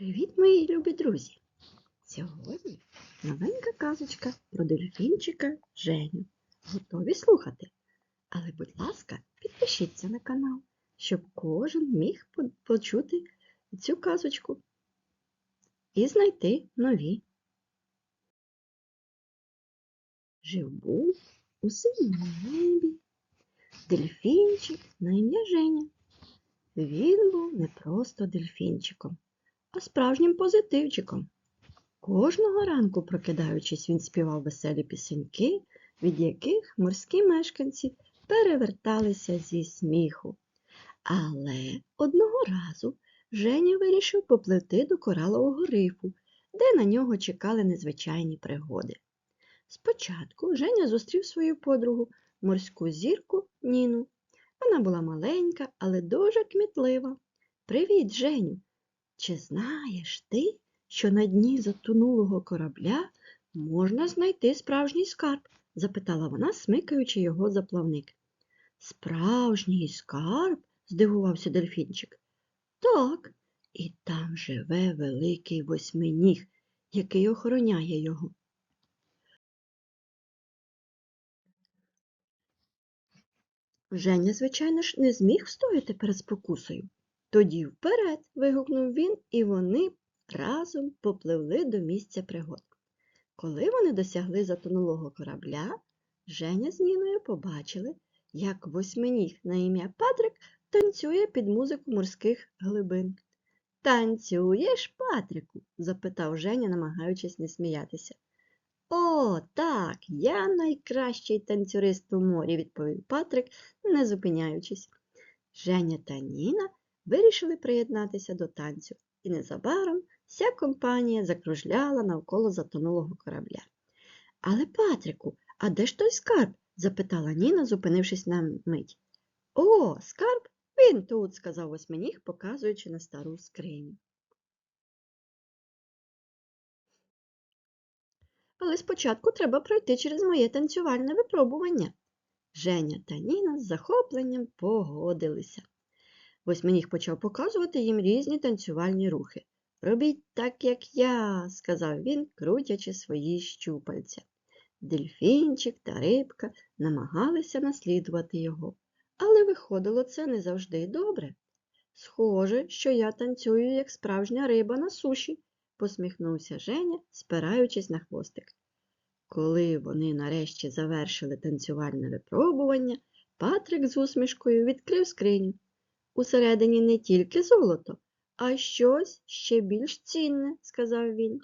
Привіт, мої любі друзі! Сьогодні новенька казочка про дельфінчика Женю. Готові слухати? Але, будь ласка, підпишіться на канал, щоб кожен міг почути цю казочку і знайти нові. Жив був у синьому небі дельфінчик на ім'я Женя. Він був не просто дельфінчиком, а справжнім позитивчиком. Кожного ранку, прокидаючись, він співав веселі пісеньки, від яких морські мешканці переверталися зі сміху. Але одного разу Женя вирішив попливти до коралового рифу, де на нього чекали незвичайні пригоди. Спочатку Женя зустрів свою подругу, морську зірку Ніну. Вона була маленька, але дуже кмітлива. Привіт, Женю! Чи знаєш ти, що на дні затонулого корабля можна знайти справжній скарб? запитала вона, смикаючи його за плавник. Справжній скарб? здивувався дельфінчик. Так, і там живе великий восьминіг, який охороняє його. Женя, звичайно ж, не зміг встояти перед спокусою. Тоді вперед. вигукнув він, і вони разом попливли до місця пригод. Коли вони досягли затонулого корабля, Женя з Ніною побачили, як восьминіг на ім'я Патрик танцює під музику морських глибин. Танцюєш, Патрику? запитав Женя, намагаючись не сміятися. О, так, я найкращий танцюрист у морі, відповів Патрик, не зупиняючись. Женя та Ніна вирішили приєднатися до танцю, і незабаром вся компанія закружляла навколо затонулого корабля. Але, Патрику, а де ж той скарб? запитала Ніна, зупинившись на мить. О, скарб? Він тут, сказав восьминіг, показуючи на стару скриню. Але спочатку треба пройти через моє танцювальне випробування. Женя та Ніна з захопленням погодилися. Восьминіг почав показувати їм різні танцювальні рухи. Робіть так, як я, сказав він, крутячи свої щупальця. Дельфінчик та рибка намагалися наслідувати його, але виходило це не завжди добре. Схоже, що я танцюю, як справжня риба на суші, посміхнувся Женя, спираючись на хвостик. Коли вони нарешті завершили танцювальне випробування, Патрик з усмішкою відкрив скриню. Усередині не тільки золото, а щось ще більш цінне, сказав він.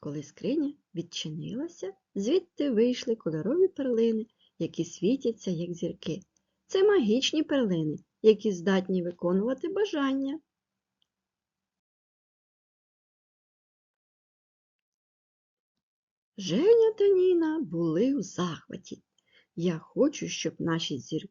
Коли скриня відчинилася, звідти вийшли кольорові перлини, які світяться, як зірки. Це магічні перлини, які здатні виконувати бажання. Женя та Ніна були у захваті. Я хочу, щоб наші зір...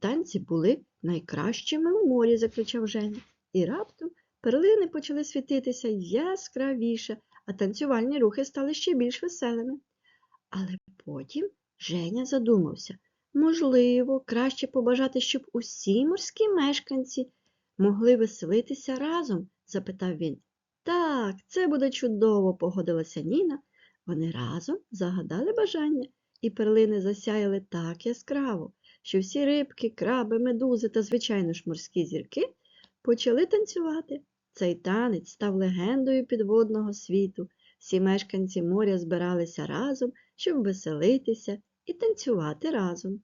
танці були найкращими у морі, закричав Женя. І раптом перлини почали світитися яскравіше, а танцювальні рухи стали ще більш веселими. Але потім Женя задумався, можливо, краще побажати, щоб усі морські мешканці могли веселитися разом? запитав він. Так, це буде чудово, погодилася Ніна. Вони разом загадали бажання, і перлини засяяли так яскраво, що всі рибки, краби, медузи та, звичайно ж, морські зірки почали танцювати. Цей танець став легендою підводного світу. Всі мешканці моря збиралися разом, щоб веселитися і танцювати разом.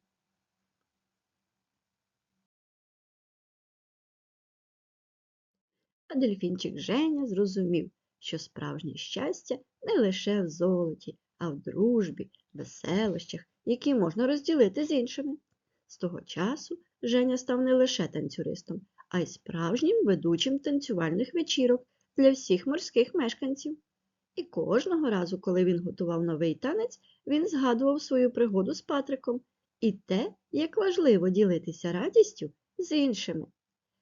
А дельфінчик Женя зрозумів, що справжнє щастя не лише в золоті, а в дружбі, веселощах, які можна розділити з іншими. З того часу Женя став не лише танцюристом, а й справжнім ведучим танцювальних вечірок для всіх морських мешканців. І кожного разу, коли він готував новий танець, він згадував свою пригоду з Патриком і те, як важливо ділитися радістю з іншими.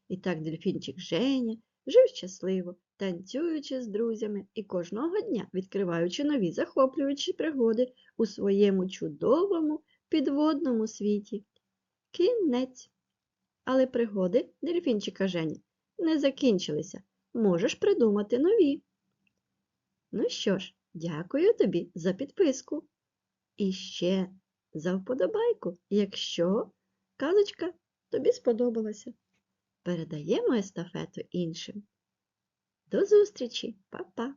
І так дельфінчик Женя жив щасливо, танцюючи з друзями і кожного дня відкриваючи нові захоплюючі пригоди у своєму чудовому підводному світі. Кінець. Але пригоди дельфінчика Жені не закінчилися. можеш придумати нові. Ну що ж, дякую тобі за підписку. І ще за вподобайку, якщо казочка тобі сподобалася. Передаємо естафету іншим. До зустрічі, Па-па!